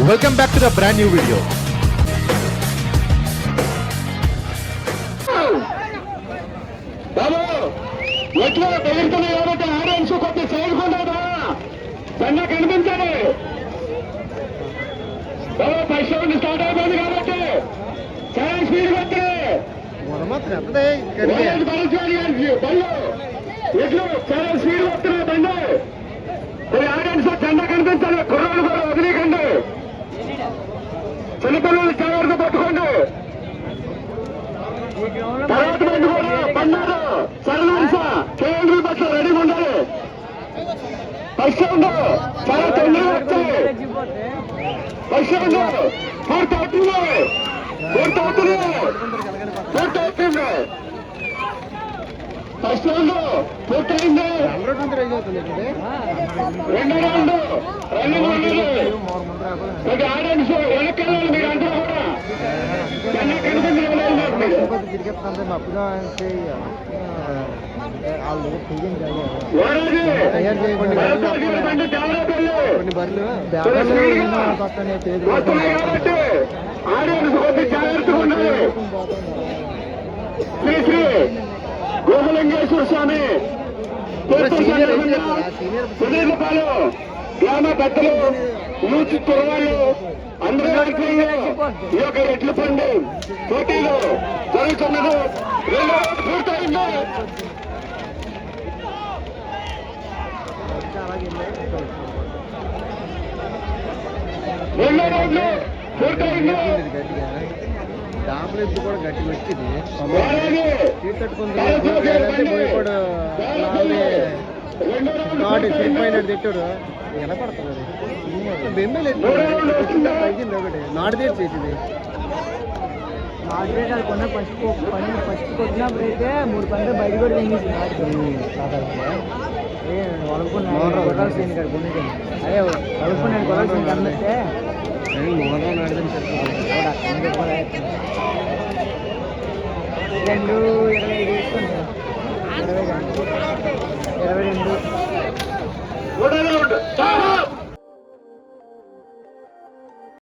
Welcome back to the brand new video. బాబు ఎట్లా కాబట్టి audience కొద్ది కనిపించాలి. స్టార్ట్ అయిపోయింది కాబట్టి చాలా స్పీడ్ వస్తున్నాయి ఎట్లు? చాలా స్పీడ్ బండి ఆడియన్స్ చిన్నపిల్లలు జాగ్రత్త పట్టుకోండి తర్వాత బండి కూడా బండారు సరళాంశ కేంద్ర పట్ల రెడీగా ఉండాలి ఫస్ట్ రౌండ్ చాలా తొందరగా వచ్చాయి ఫస్ట్ రౌండ్ పూర్తి అవుతుంది పూర్తి అవుతుంది పూర్తి అవుతుంది ఫస్ట్ రౌండ్ పూర్తయింది రెండో రౌండ్ కొద్ది ఆడియన్స్ వెనకాల మీరు అందరూ కూడా. ఆడియన్స్ కొద్ది జాగ్రత్తగా ఉండాలి. శ్రీ శ్రీ. స్వామి సుదీర్ఘపాలు గ్రామ పెద్దలు యూత్ కురవాళ్ళు అందరూ ఆధ్వర్యంలో ఈ యొక్క ఎడ్ల పండు. పోటీలు జరుగుతున్నది. రెండో పూర్తయింది. రెండో రోజు పూర్తయింది. డాంబర్ ఎత్తు కూడా గట్టి వచ్చింది కూడా రెండో రౌండ్ నాటి పూర్తయింది. చెడిపోయినట్టు తిట్టాడు. ఎలా పడుతుంది బెంబేలు? తగ్గింది ఒకటి. నాటు తీర్చి చేసింది. మార్కెట్ కొన్న ఫస్ట్ పని ఫస్ట్ కొట్టినప్పుడు అయితే మూడు పనులు బయట కూడా తినేసి మోహన్ కొట్టాల్సింది ఇక్కడ కొనేది అదే వలుపుకున్నాను కొట్టాల్సింది కనిపిస్తే నాడుదని రెండు ఇరవై ఐదు వేసుకోండి ఇరవై రెండు.